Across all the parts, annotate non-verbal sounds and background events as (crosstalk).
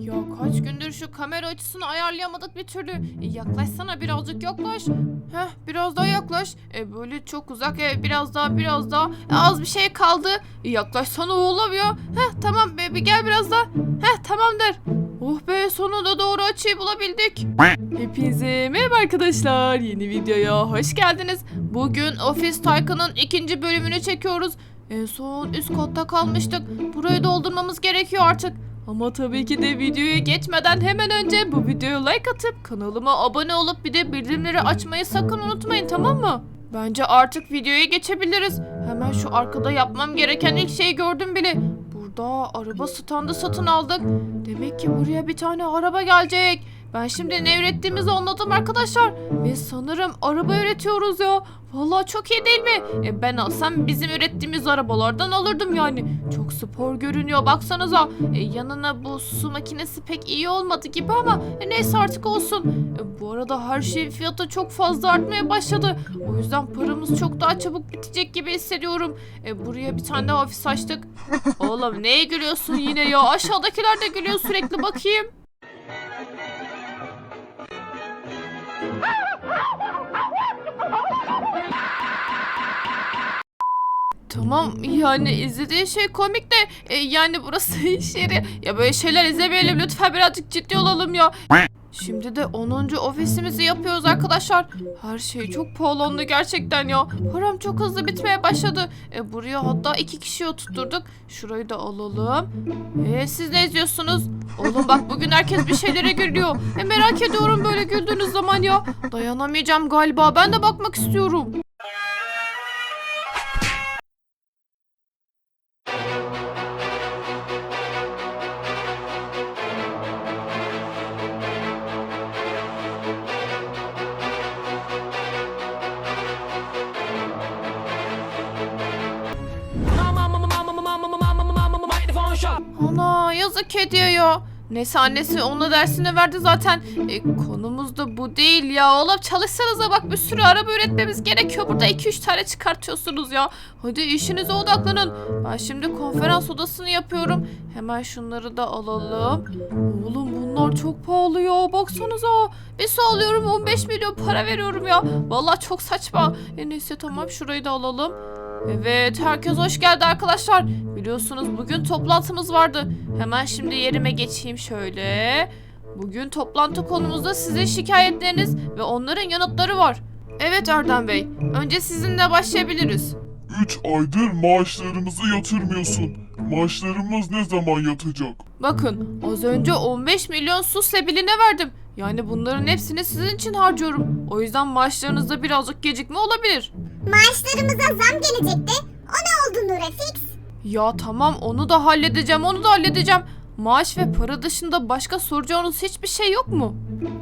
Ya kaç gündür şu kamera açısını ayarlayamadık bir türlü. E, yaklaşsana birazcık yaklaş. Heh biraz daha yaklaş. E, böyle çok uzak. E, biraz daha biraz daha. E, az bir şey kaldı. E, yaklaşsana oğlum ya. Heh tamam be, bir gel biraz daha. Heh tamamdır. Oh be sonunda doğru açıyı bulabildik. Hepinize merhaba arkadaşlar. Yeni videoya hoş geldiniz. Bugün Office Tycoon'un ikinci bölümünü çekiyoruz. En son üst katta kalmıştık. Burayı doldurmamız gerekiyor artık. Ama tabii ki de videoya geçmeden hemen önce bu videoya like atıp kanalıma abone olup bir de bildirimleri açmayı sakın unutmayın tamam mı? Bence artık videoya geçebiliriz. Hemen şu arkada yapmam gereken ilk şeyi gördüm bile. Burada araba standı satın aldık. Demek ki buraya bir tane araba gelecek. Ben şimdi ne ürettiğimizi anladım arkadaşlar. Ve sanırım araba üretiyoruz ya. Vallahi çok iyi değil mi? E, ben alsam bizim ürettiğimiz arabalardan alırdım yani. Çok spor görünüyor baksanıza. E, yanına bu su makinesi pek iyi olmadı gibi ama e, neyse artık olsun. E, bu arada her şeyin fiyatı çok fazla artmaya başladı. O yüzden paramız çok daha çabuk bitecek gibi hissediyorum. E, buraya bir tane daha ofis açtık. (laughs) Oğlum neye gülüyorsun yine ya? Aşağıdakiler de gülüyor sürekli bakayım. Tamam yani izlediğin şey komik de e, yani burası (laughs) iş yeri. Ya böyle şeyler izlemeyelim lütfen birazcık ciddi olalım ya. Şimdi de 10. ofisimizi yapıyoruz arkadaşlar. Her şey çok pahalandı gerçekten ya. Param çok hızlı bitmeye başladı. E, buraya hatta iki kişiyi oturtturduk. Şurayı da alalım. E, siz ne izliyorsunuz? Oğlum bak bugün herkes bir şeylere gülüyor. E, merak ediyorum böyle güldüğünüz zaman ya. Dayanamayacağım galiba. Ben de bakmak istiyorum. Ana yazık kediye ya. Neyse annesi ona dersini verdi zaten. E, konumuz da bu değil ya. Oğlum çalışsanıza bak bir sürü araba üretmemiz gerekiyor. Burada 2-3 tane çıkartıyorsunuz ya. Hadi işinize odaklanın. Ben şimdi konferans odasını yapıyorum. Hemen şunları da alalım. Oğlum bunlar çok pahalı ya. Baksanıza. Bir su alıyorum 15 milyon para veriyorum ya. Vallahi çok saçma. E, neyse tamam şurayı da alalım. Evet, herkes hoş geldi arkadaşlar. Biliyorsunuz bugün toplantımız vardı. Hemen şimdi yerime geçeyim şöyle. Bugün toplantı konumuzda sizin şikayetleriniz ve onların yanıtları var. Evet Erdem Bey, önce sizinle başlayabiliriz. 3 aydır maaşlarımızı yatırmıyorsun. Maaşlarımız ne zaman yatacak? Bakın, az önce 15 milyon su sebiline verdim. Yani bunların hepsini sizin için harcıyorum. O yüzden maaşlarınızda birazcık gecikme olabilir. Maaşlarımıza zam gelecekti. O ne oldu Nurefix? Ya tamam onu da halledeceğim, onu da halledeceğim. Maaş ve para dışında başka soracağınız hiçbir şey yok mu?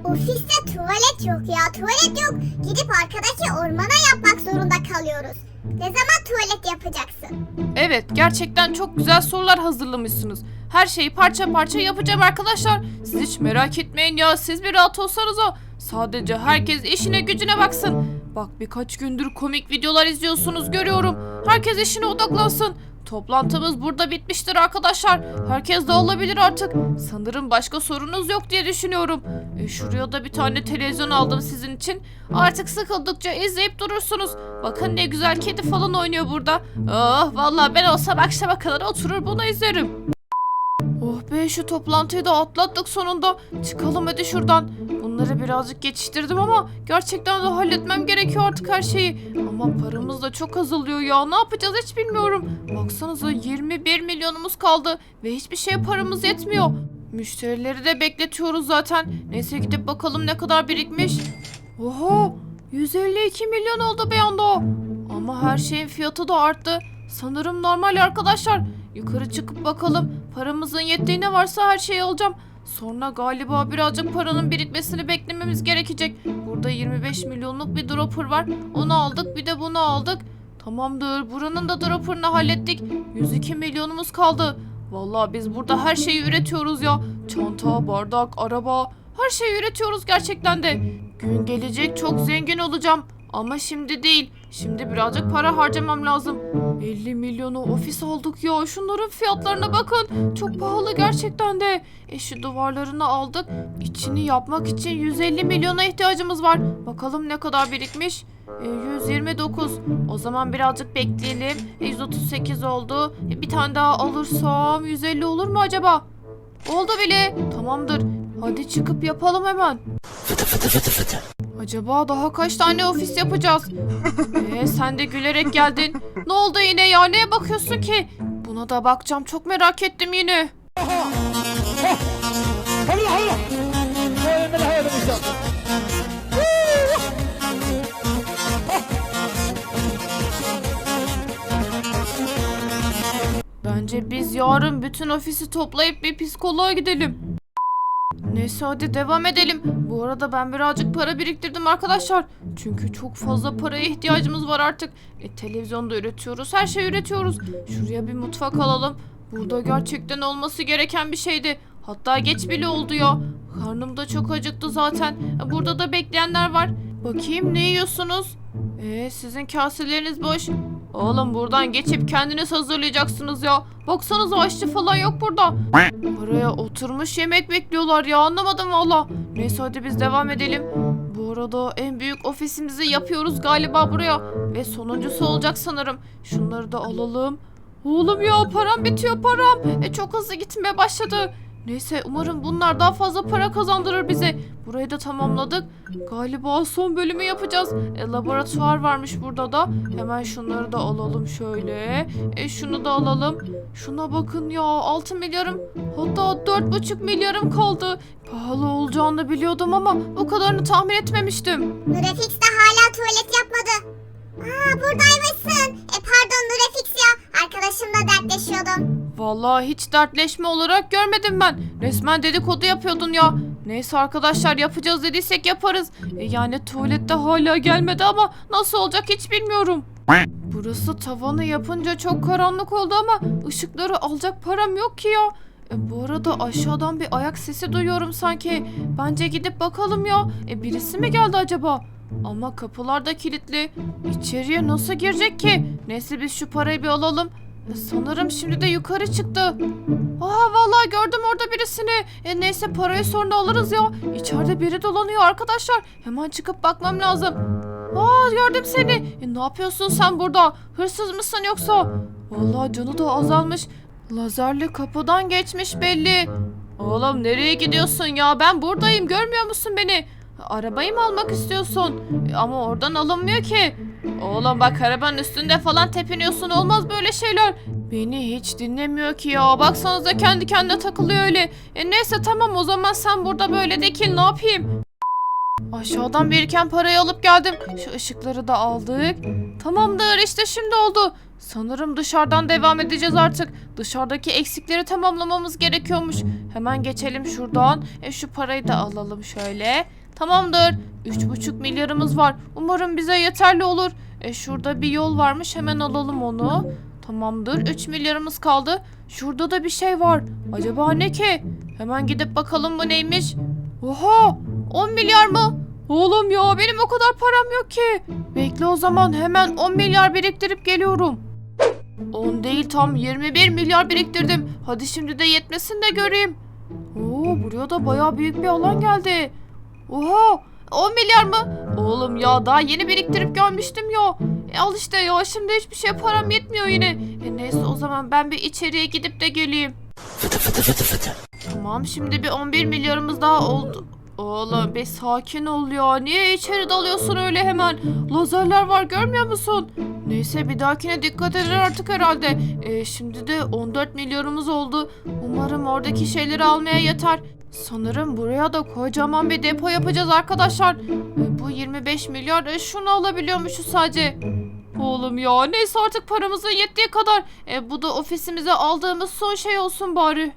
Ofiste tuvalet yok ya tuvalet yok. Gidip arkadaki ormana yapmak zorunda kalıyoruz. Ne zaman tuvalet yapacaksın? Evet, gerçekten çok güzel sorular hazırlamışsınız. Her şeyi parça parça yapacağım arkadaşlar. Siz hiç merak etmeyin ya, siz bir rahat olsanız o. Sadece herkes işine gücüne baksın. Bak birkaç gündür komik videolar izliyorsunuz görüyorum. Herkes işine odaklansın. Toplantımız burada bitmiştir arkadaşlar. Herkes dağılabilir artık. Sanırım başka sorunuz yok diye düşünüyorum. E, şuraya da bir tane televizyon aldım sizin için. Artık sıkıldıkça izleyip durursunuz. Bakın ne güzel kedi falan oynuyor burada. Oh vallahi ben olsam akşama kadar oturur bunu izlerim. Oh be şu toplantıyı da atlattık sonunda. Çıkalım hadi şuradan. Bunları birazcık geçiştirdim ama gerçekten de halletmem gerekiyor artık her şeyi. Ama paramız da çok azalıyor ya. Ne yapacağız hiç bilmiyorum. Baksanıza 21 milyonumuz kaldı ve hiçbir şeye paramız yetmiyor. Müşterileri de bekletiyoruz zaten. Neyse gidip bakalım ne kadar birikmiş. Oha 152 milyon oldu bir anda. Ama her şeyin fiyatı da arttı. Sanırım normal arkadaşlar. Yukarı çıkıp bakalım. Paramızın yettiğine varsa her şeyi alacağım. Sonra galiba birazcık paranın birikmesini beklememiz gerekecek. Burada 25 milyonluk bir dropper var. Onu aldık bir de bunu aldık. Tamamdır buranın da dropper'ını hallettik. 102 milyonumuz kaldı. Vallahi biz burada her şeyi üretiyoruz ya. Çanta, bardak, araba. Her şeyi üretiyoruz gerçekten de. Gün gelecek çok zengin olacağım. Ama şimdi değil. Şimdi birazcık para harcamam lazım. 50 milyonu ofis aldık ya. Şunların fiyatlarına bakın. Çok pahalı gerçekten de. E şu duvarlarını aldık. İçini yapmak için 150 milyona ihtiyacımız var. Bakalım ne kadar birikmiş. E, 129. O zaman birazcık bekleyelim. E, 138 oldu. E, bir tane daha alırsam 150 olur mu acaba? Oldu bile. Tamamdır. Hadi çıkıp yapalım hemen. Acaba daha kaç tane ofis yapacağız? Ee, sen de gülerek geldin. Ne oldu yine ya? Neye bakıyorsun ki? Buna da bakacağım. Çok merak ettim yine. Bence biz yarın bütün ofisi toplayıp bir psikoloğa gidelim. Neyse hadi devam edelim. Bu arada ben birazcık para biriktirdim arkadaşlar. Çünkü çok fazla paraya ihtiyacımız var artık. E, televizyonda üretiyoruz, her şeyi üretiyoruz. Şuraya bir mutfak alalım. Burada gerçekten olması gereken bir şeydi. Hatta geç bile oldu ya. Karnım da çok acıktı zaten. E, Burada da bekleyenler var. Bakayım ne yiyorsunuz? Ee, sizin kaseleriniz boş. Oğlum buradan geçip kendiniz hazırlayacaksınız ya. Baksanıza aşçı falan yok burada. Buraya oturmuş yemek bekliyorlar ya anlamadım valla. Neyse hadi biz devam edelim. Bu arada en büyük ofisimizi yapıyoruz galiba buraya. Ve sonuncusu olacak sanırım. Şunları da alalım. Oğlum ya param bitiyor param. E çok hızlı gitmeye başladı. Neyse umarım bunlar daha fazla para kazandırır bize. Burayı da tamamladık. Galiba son bölümü yapacağız. E, laboratuvar varmış burada da. Hemen şunları da alalım şöyle. E, şunu da alalım. Şuna bakın ya 6 milyarım hatta 4,5 milyarım kaldı. Pahalı olacağını biliyordum ama o kadarını tahmin etmemiştim. Nurefix de hala tuvalet yapmadı. Aa buradaymışsın. E pardon. Arkadaşımla dertleşiyordum. Vallahi hiç dertleşme olarak görmedim ben. Resmen dedikodu yapıyordun ya. Neyse arkadaşlar yapacağız dediysek yaparız. E, yani tuvalette hala gelmedi ama nasıl olacak hiç bilmiyorum. Burası tavanı yapınca çok karanlık oldu ama ışıkları alacak param yok ki ya. E, bu arada aşağıdan bir ayak sesi duyuyorum sanki. Bence gidip bakalım ya. E, birisi mi geldi acaba? Ama kapılar da kilitli. İçeriye nasıl girecek ki? Neyse biz şu parayı bir alalım. Sanırım şimdi de yukarı çıktı. Aa vallahi gördüm orada birisini. E neyse parayı sonra alırız ya. İçeride biri dolanıyor arkadaşlar. Hemen çıkıp bakmam lazım. Aa gördüm seni. E, ne yapıyorsun sen burada? Hırsız mısın yoksa? Vallahi canı da azalmış. Lazerli kapıdan geçmiş belli. Oğlum nereye gidiyorsun ya? Ben buradayım. Görmüyor musun beni? Arabayı mı almak istiyorsun? E, ama oradan alınmıyor ki. Oğlum bak arabanın üstünde falan tepiniyorsun. Olmaz böyle şeyler. Beni hiç dinlemiyor ki ya. Baksanıza kendi kendine takılıyor öyle. E neyse tamam o zaman sen burada böyle dekil ne yapayım? Aşağıdan biriken parayı alıp geldim. Şu ışıkları da aldık. Tamamdır işte şimdi oldu. Sanırım dışarıdan devam edeceğiz artık. Dışarıdaki eksikleri tamamlamamız gerekiyormuş. Hemen geçelim şuradan. E şu parayı da alalım şöyle. Tamamdır. 3,5 milyarımız var. Umarım bize yeterli olur. E şurada bir yol varmış. Hemen alalım onu. Tamamdır. 3 milyarımız kaldı. Şurada da bir şey var. Acaba ne ki? Hemen gidip bakalım bu neymiş. Oha! 10 milyar mı? Oğlum ya benim o kadar param yok ki. Bekle o zaman hemen 10 milyar biriktirip geliyorum. 10 değil tam 21 milyar biriktirdim. Hadi şimdi de yetmesin de göreyim. Oo buraya da baya büyük bir alan geldi. Oha 10 milyar mı? Oğlum ya daha yeni biriktirip görmüştüm ya. E al işte ya şimdi hiçbir şey param yetmiyor yine. E neyse o zaman ben bir içeriye gidip de geleyim. Tamam şimdi bir 11 milyarımız daha oldu. Oğlum bir sakin ol ya. Niye içeri dalıyorsun öyle hemen? Lazerler var görmüyor musun? Neyse bir dahakine dikkat eder artık herhalde. E, şimdi de 14 milyarımız oldu. Umarım oradaki şeyleri almaya yeter. Sanırım buraya da kocaman bir depo yapacağız arkadaşlar. Bu 25 milyar e, şunu alabiliyormuşuz sadece. Oğlum ya neyse artık paramızın yettiği kadar. E, bu da ofisimize aldığımız son şey olsun bari.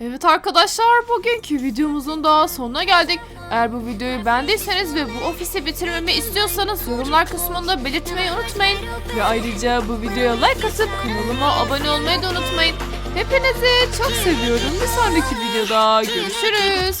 Evet arkadaşlar bugünkü videomuzun daha sonuna geldik. Eğer bu videoyu beğendiyseniz ve bu ofisi bitirmemi istiyorsanız yorumlar kısmında belirtmeyi unutmayın. Ve ayrıca bu videoya like atıp kanalıma abone olmayı da unutmayın. Hepinizi çok seviyorum. Bir sonraki videoda görüşürüz.